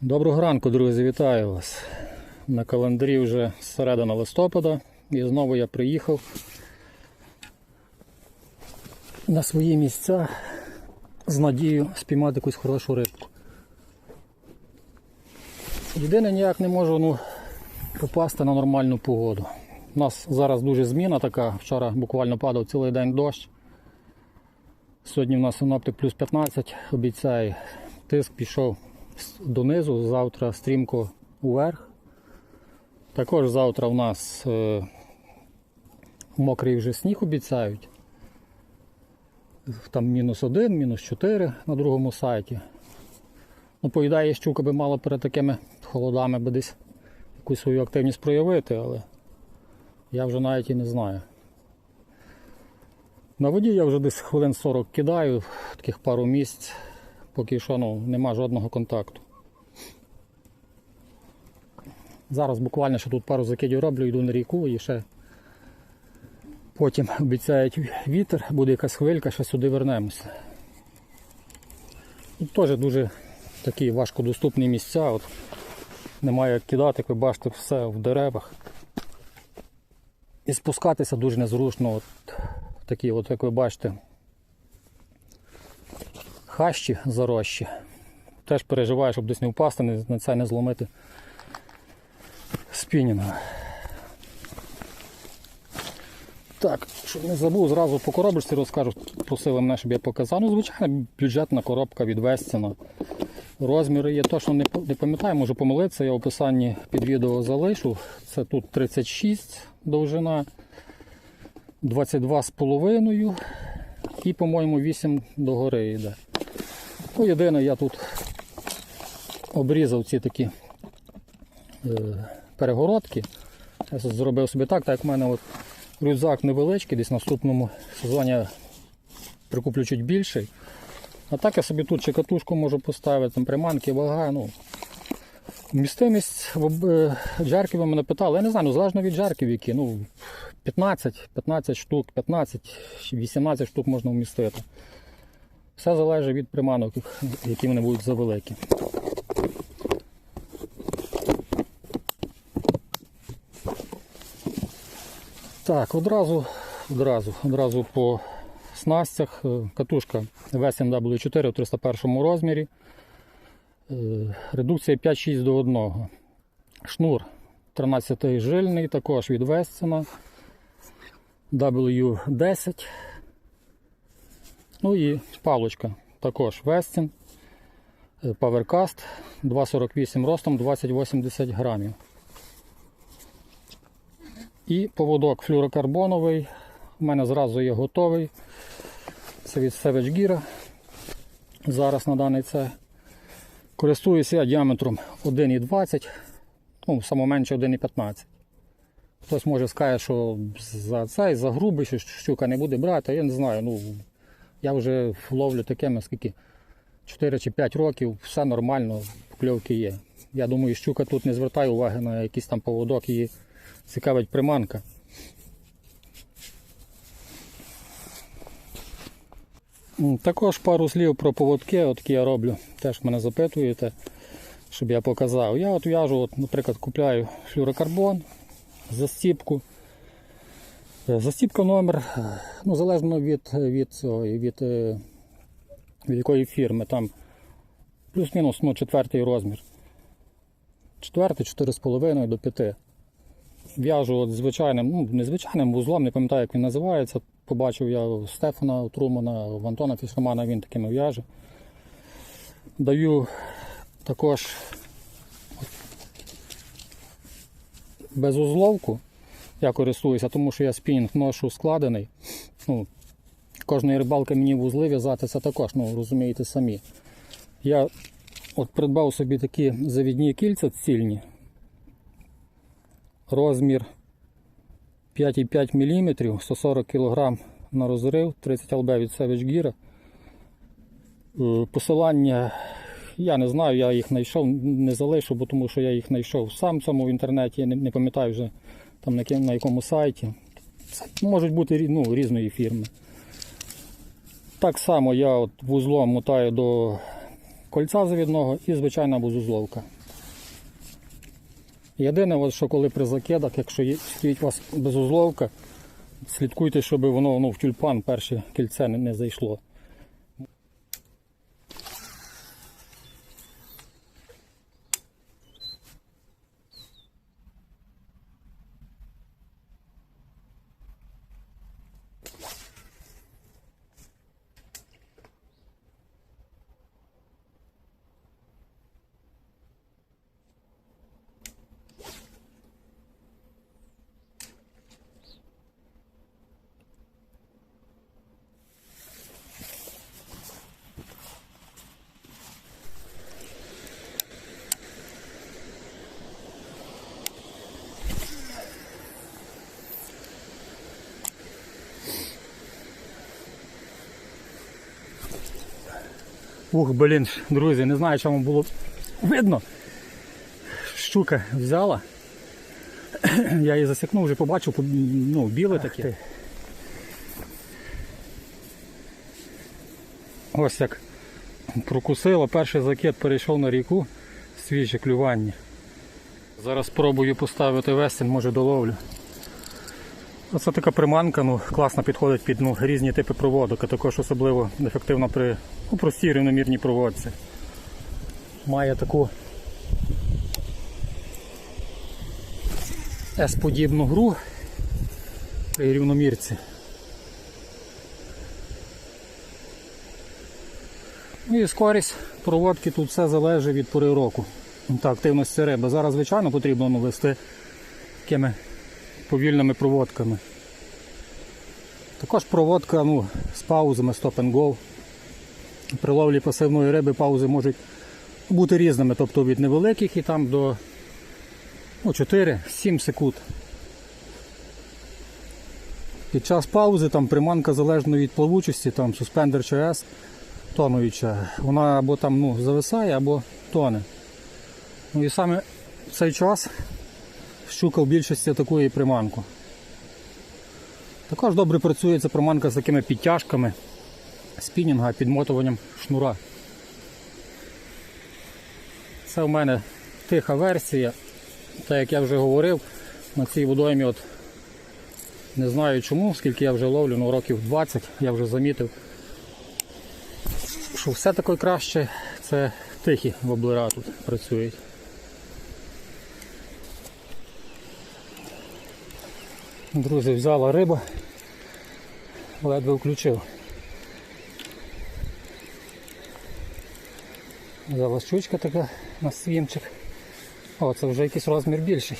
Доброго ранку, друзі, вітаю вас. На календарі вже середина листопада і знову я приїхав на свої місця з надією спіймати якусь хорошу рибку. Єдине ніяк не можу ну, попасти на нормальну погоду. У нас зараз дуже зміна така, вчора буквально падав цілий день дощ. Сьогодні в нас синоптик плюс 15, обіцяє, тиск пішов донизу, завтра стрімко вверх. Також завтра в нас е, мокрий вже сніг обіцяють. Там мінус 1, мінус 4 на другому сайті. Ну, по щука би мала перед такими холодами би десь якусь свою активність проявити, але я вже навіть і не знаю. На воді я вже десь хвилин 40 кидаю, таких пару місць, поки що ну, нема жодного контакту. Зараз буквально ще тут пару закидів роблю, йду на ріку і ще потім обіцяють вітер, буде якась хвилька, ще сюди вернемося. Тут теж дуже такі важкодоступні місця. От немає як кидати, як ви бачите, все в деревах. І спускатися дуже незручно. От такі, от, як ви бачите, хащі зарощі. Теж переживаю, щоб десь не впасти, на це не зломити спінінга. Так, щоб не забув, зразу по коробочці розкажу, просили мене, щоб я показав. Ну, звичайно, бюджетна коробка від Вестіна. Розміри є точно не, не пам'ятаю, можу помилитися, я в описанні під відео залишу. Це тут 36 довжина, 22 з половиною і, по-моєму, 8 догори йде. Ну, єдине, я тут обрізав ці такі е, перегородки. Я зробив собі так, так як в мене от рюкзак невеличкий, десь в наступному сезоні прикуплю чуть більший. А так я собі тут чи катушку можу поставити, там приманки, вага. Ну. Містимість е, джерків ви мене питали. Я не знаю, ну, залежно від джерків які. Ну, 15, 15 штук, 15, 18 штук можна вмістити. Все залежить від приманок, які вони будуть завеликі. Так, одразу, одразу, одразу по снастях. Е, Катушка Westin W4 в 301 розмірі. Е, Редукція 5-6 до 1. Шнур 13 жильний, також від Westin. W10. Ну і палочка також Westin. Е, Powercast 2,48 ростом, 20-80 грамів. І поводок флюрокарбоновий. У мене зразу є готовий. Це від Savage Gear. Зараз на даний це. Користуюся я діаметром 1,20, ну, саме менше 1,15. Хтось може скаже, що за цей, за грубий, що щука не буде брати, я не знаю. Ну, я вже ловлю такими, скільки 4 чи 5 років, все нормально, покльовки є. Я думаю, щука тут не звертає уваги на якийсь там поводок, її цікавить приманка. Також пару слів про поводки, от я роблю. Теж мене запитуєте, щоб я показав. Я от в'яжу, от, наприклад, купляю флюрокарбон, застіпку. Е, Застіпка номер, е, ну, залежно від, від, цього, від, е, від якої фірми. Там плюс-мінус ну, четвертий розмір. Четвертий, 4,5 до 5. В'яжу от звичайним, ну, незвичайним вузлом, не пам'ятаю, як він називається. Побачив я у Стефана, у Трумана, в Антона Фішермана, він такими в'яже. Даю також безузловку. Я користуюся, тому що я спінінг ношу складений. Ну, кожної рибалки мені вузли в'язати, це також, ну, розумієте самі. Я от придбав собі такі завідні кільця цільні. Розмір 5,5 мм, 140 кг на розрив 30 ЛБ від Savage Gear. Е, Посилання я не знаю, я їх знайшов, не залишу, бо тому що я їх знайшов сам цьому в інтернеті, я не, пам'ятаю вже там на, якому сайті. Можуть бути ну, різної фірми. Так само я от вузлом мотаю до кольця завідного і звичайна бузузловка. Єдине, що коли при закидах, якщо є, стоїть у вас безузловка, слідкуйте, щоб воно ну, в тюльпан перше кільце не, не зайшло. Ух, блін, друзі, не знаю, чому було видно. Щука взяла. Я її засікнув, вже побачив, ну, біле таке. Ось як прокусило, перший закид перейшов на ріку, свіже клювання. Зараз спробую поставити весен, може доловлю. Оце така приманка, ну, класно підходить під ну, різні типи проводок, а також особливо ефективно при ну, простій рівномірній проводці. Має таку S-подібну гру при рівномірці. Ну і скорість проводки тут все залежить від пори року та активності риби. Зараз, звичайно, потрібно ну, вести такими повільними проводками. Також проводка ну, з паузами Stop and Go. При ловлі пасивної риби паузи можуть бути різними, тобто від невеликих і там до ну, 4-7 секунд. Під час паузи там приманка залежно від плавучості, там суспендер ЧС тонуюча, вона або там ну, зависає, або тоне. Ну і саме в цей час щука в більшості і приманку. Також добре працює ця приманка з такими підтяжками спінінга, підмотуванням шнура. Це в мене тиха версія. Так як я вже говорив, на цій водоймі от не знаю чому, скільки я вже ловлю, ну років 20 я вже замітив, що все таке краще це тихі воблера тут працюють. Друзі, взяла риба, ледве включив. Взяла щучка така на свімчик. О, це вже якийсь розмір більший.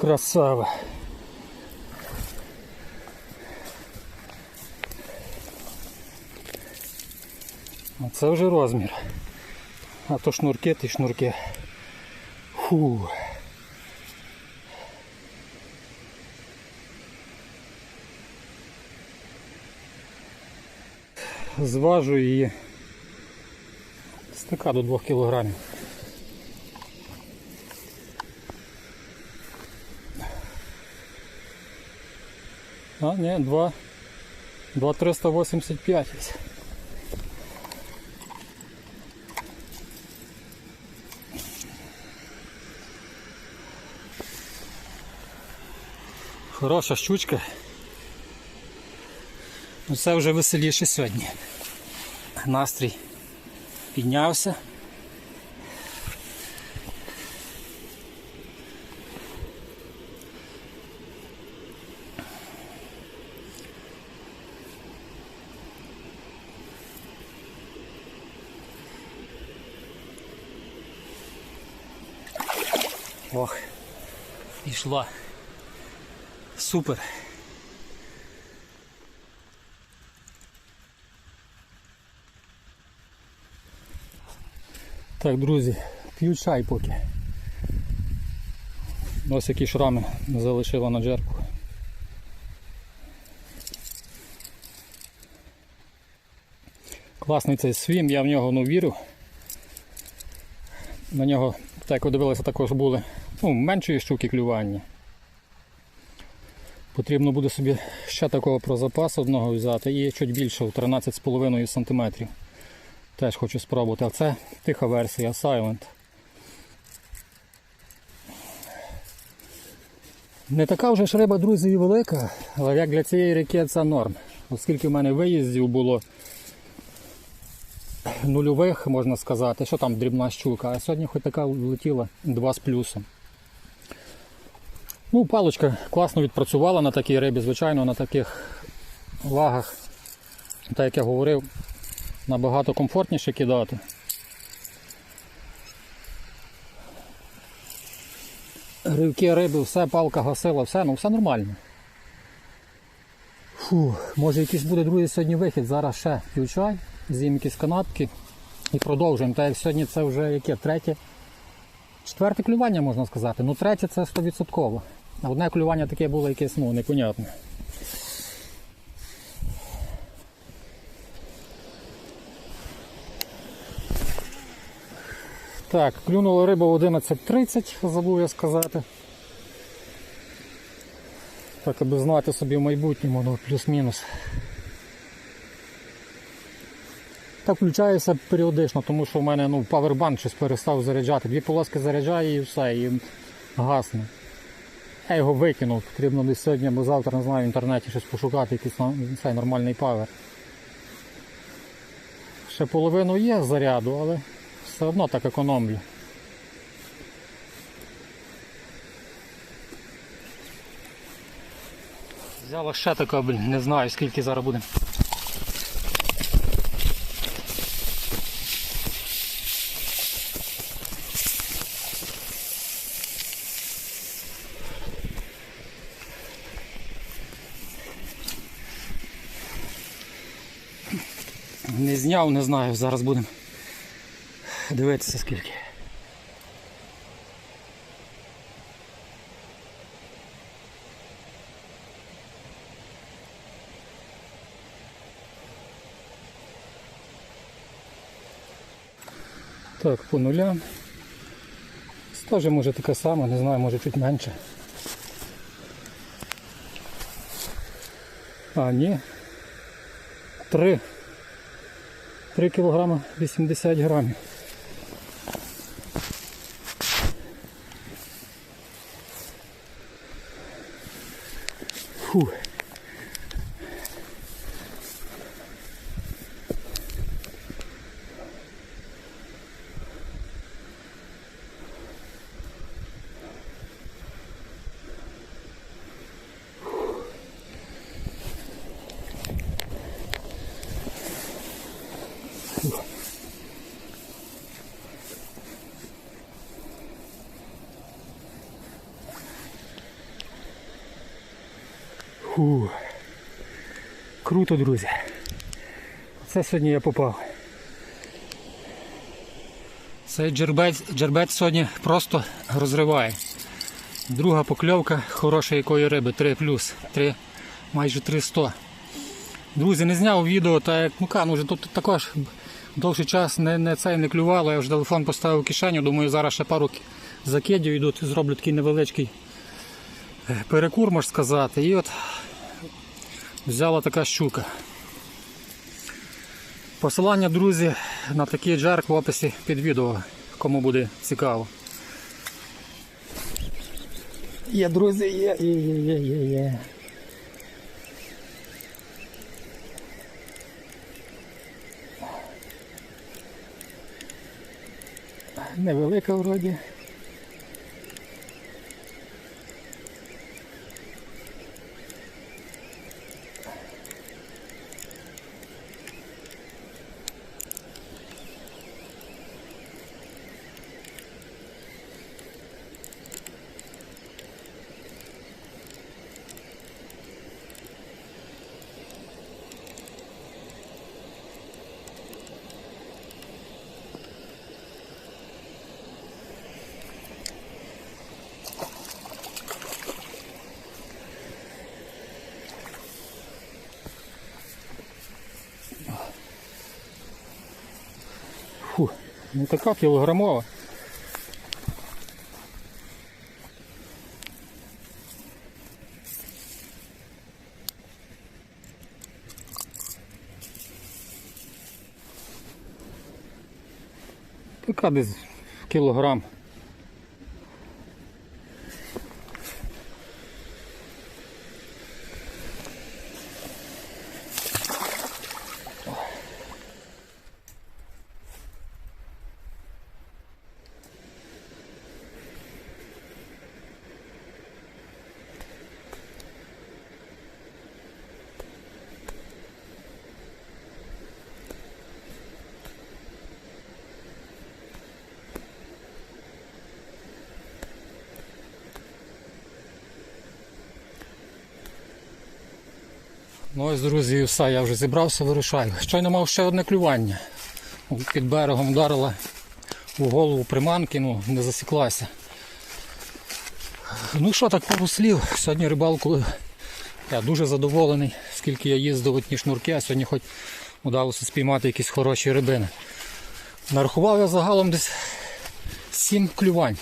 Красава. А це вже розмір. А то шнурки, ті шнурки. Фу. Зважу її стика до 2 кілограмів. А, ні, 2. 2,385. Хороша щучка. Ну, Це вже веселіше сьогодні. Настрій піднявся. Ох, пішла. Супер. Так, друзі, п'ю чай поки. Ось які шрами залишила на джерку. Класний цей свім, я в нього ну, вірю. На нього, так як ви дивилися, також були ну, меншої щуки клювання. Потрібно буде собі ще такого про запас одного взяти і чуть більше, 13,5 см. Теж хочу спробувати. А це тиха версія Silent. Не така вже ж риба, друзі, і велика, але як для цієї ріки це норм. Оскільки в мене виїздів було нульових, можна сказати, що там дрібна щука, а сьогодні хоч така влетіла 2 з плюсом. Ну, паличка класно відпрацювала на такій рибі, звичайно, на таких вагах, так як я говорив, набагато комфортніше кидати. Ривки риби, все, палка гасила, все, ну все нормально. Фу, може якийсь буде другий сьогодні вихід, зараз ще п'ю чай, з'їм якісь канапки і продовжуємо. Так як сьогодні це вже яке третє, четверте клювання можна сказати. Ну третє це 100%. Одне клювання таке було якесь ну, непонятне. Так, клюнула риба в 11.30, забув я сказати. Так, аби знати собі в майбутньому, ну плюс-мінус. Так включаюся періодично, тому що в мене ну, павербанк щось перестав заряджати. Дві полоски заряджає і все, і гасне. Я його викинув, потрібно десь сьогодні або завтра, не знаю, в інтернеті щось пошукати, якийсь цей нормальний павер. Ще половину є заряду, але все одно так економлю. Взяла ще така, не знаю скільки зараз буде. Не зняв, не знаю, зараз будемо дивитися скільки. Так, по нулям. Теж може таке саме, не знаю, може чуть менше. А, ні. Три. 3 кг 80 грамів. Фу. Фу. Круто, друзі. Це сьогодні я попав. Цей джербець, джербець сьогодні просто розриває. Друга покльовка хорошої якої риби, 3 плюс, 3, майже 300. Друзі, не зняв відео, та як ну кан, уже тут також довший час не, не цей не клювало, я вже телефон поставив в кишеню, думаю, зараз ще пару закидів йдуть, зроблю такий невеличкий е, перекур, можна сказати. І от взяла така щука. Посилання, друзі, на такий джерк в описі під відео, кому буде цікаво. Є, друзі, є, є, є, є, є. Невелика вроді. Не така кілограмова. Така десь кілограм. Ну ось, друзі, все, я вже зібрався, вирушаю. Щойно мав ще одне клювання. Під берегом вдарила у голову приманки, ну, не засіклася. Ну що так пару слів. Сьогодні рибалку я дуже задоволений, скільки я їздив в одні шнурки, а сьогодні хоч вдалося спіймати якісь хороші рибини. Нарахував я загалом десь 7 клювань.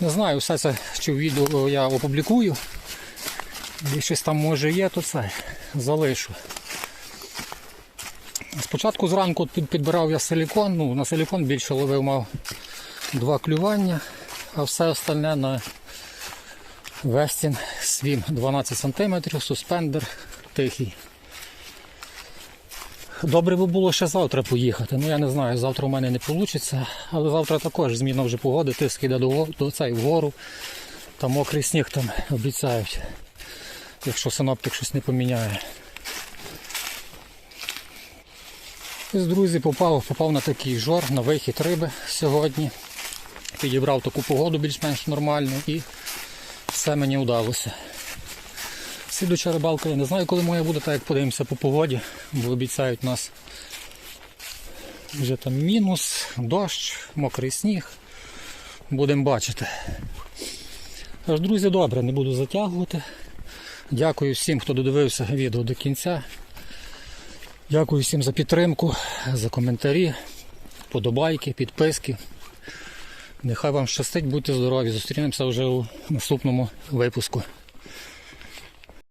Не знаю, все це чи в відео я опублікую. Щось там може є, то це залишу. Спочатку зранку підбирав я силікон, ну на силікон більше ловив мав два клювання, а все остальне на Вестін свім 12 см, суспендер тихий. Добре би було ще завтра поїхати. Ну я не знаю, завтра у мене не вийде, але завтра також зміна вже погоди, тиск йде до, до цей вгору. Там мокрий сніг там обіцяють якщо синоптик щось не поміняє. Ось, друзі, попав, попав на такий жор, на вихід риби сьогодні. Підібрав таку погоду більш-менш нормальну і все мені вдалося. Слідуча рибалка, я не знаю, коли моя буде, так як подивимося по погоді, бо обіцяють нас вже там мінус, дощ, мокрий сніг. Будемо бачити. Тож, друзі, добре, не буду затягувати. Дякую всім, хто додивився відео до кінця. Дякую всім за підтримку, за коментарі, подобайки, підписки. Нехай вам щастить, будьте здорові. Зустрінемося вже у наступному випуску.